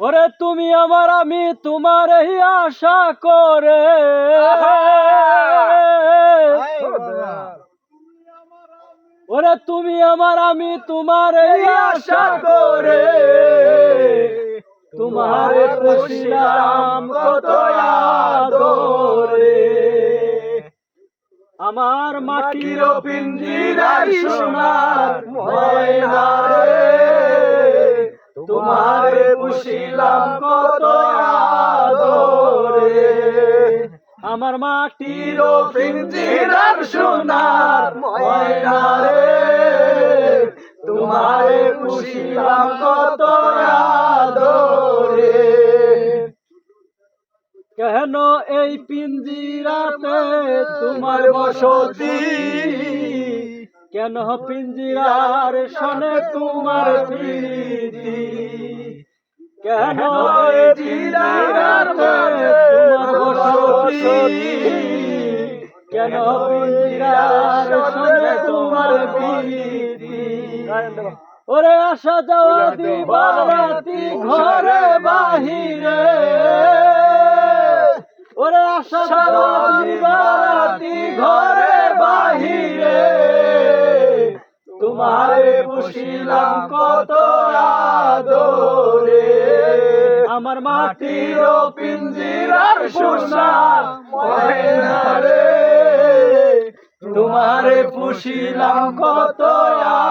ওরে তুমি আমার আমি তোমার এই আশা করে। ওরে তুমি আমার আমি তোমার এই আশা করে। তোমার পুষিলাম কত আদরে। আমার মাটির পিঞ্জিরার সোনার তোমার পুষিলাম কত আদরে। আমার মাটির পিঞ্জিরার সোনার ময়না রে তোমার পুষিলাম কত আদরে। কেন এই পিঞ্জিরাতে তোমার বসতি? কেন পিঞ্জিরার শোনে তোমার প্রীতি কেন তোমার বসতি কেন পিঞ্জিরার শোনে তোমার প্রীতি ওরে আসা যাওয়া দিবারাতি ঘরে বাহিরে। ওরে আসা যাওয়া দিবারাতি ঘরে বাহিরে। তোমারে পুষিলাম কত আদরে আমার মাটির পিঞ্জিরার সোনা তোমারে পুষিলাম কত আদরে